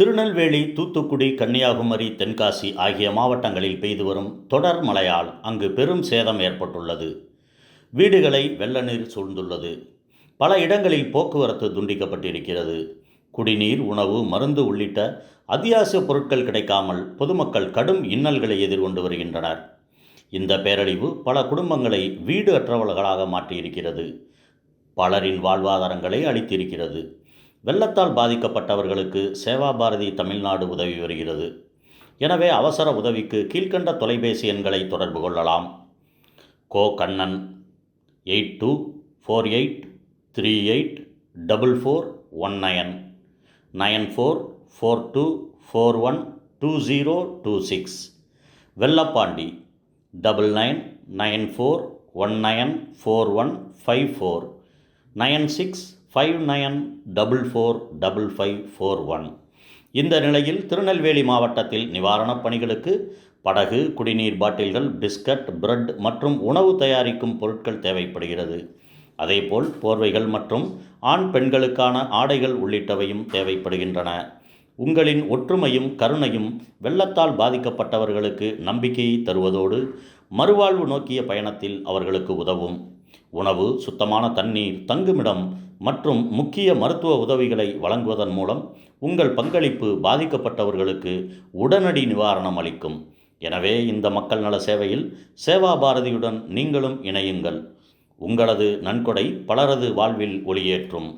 திருநெல்வேலி தூத்துக்குடி கன்னியாகுமரி தென்காசி ஆகிய மாவட்டங்களில் பெய்து வரும் தொடர் மழையால் அங்கு பெரும் சேதம் ஏற்பட்டுள்ளது. வீடுகளை வெள்ள நீர் சூழ்ந்துள்ளது. பல இடங்களில் போக்குவரத்து துண்டிக்கப்பட்டிருக்கிறது. குடிநீர் உணவு மருந்து உள்ளிட்ட அத்தியாவசிய பொருட்கள் கிடைக்காமல் பொதுமக்கள் கடும் இன்னல்களை எதிர்கொண்டு வருகின்றனர். இந்த பேரழிவு பல குடும்பங்களை வீடு அற்றவர்களாக மாற்றியிருக்கிறது. பலரின் வாழ்வாதாரங்களை அளித்திருக்கிறது வெள்ளத்தால் பாதிக்கப்பட்டவர்களுக்கு சேவா பாரதி தமிழ்நாடு உதவி வருகிறது. எனவே அவசர உதவிக்கு கீழ்க்கண்ட தொலைபேசி எண்களை தொடர்பு கொள்ளலாம். கோ Kannan eight two four eight three eight double four one nine nine four four two four one two zero two six Vellapandi double nine nine four one nine four one five four nine six five nine double four double five four one இந்த நிலையில் திருநெல்வேலி மாவட்டத்தில் நிவாரணப் பணிகளுக்கு படகு குடிநீர் பாட்டில்கள் biscuit bread மற்றும் உணவு தயாரிக்கும் பொருட்கள் தேவைப்படுகிறது. அதேபோல் போர்வைகள் மற்றும் ஆண் பெண்களுக்கான ஆடைகள் உள்ளிட்டவையும் தேவைப்படுகின்றன. உங்களின் ஒற்றுமையும் கருணையும் வெள்ளத்தால் பாதிக்கப்பட்டவர்களுக்கு நம்பிக்கையை தருவதோடு மறுவாழ்வு நோக்கிய பயணத்தில் அவர்களுக்கு உதவும். உணவு சுத்தமான தண்ணீர் தங்குமிடம் மற்றும் முக்கிய மருத்துவ உதவிகளை வழங்குவதன் மூலம் உங்கள் பங்களிப்பு பாதிக்கப்பட்டவர்களுக்கு உடனடி நிவாரணம் அளிக்கும். எனவே இந்த மக்கள் நல சேவையில் சேவா பாரதியுடன் நீங்களும் இணையுங்கள். உங்களது நன்கொடை பலரது வாழ்வில் ஒளியேற்றும்.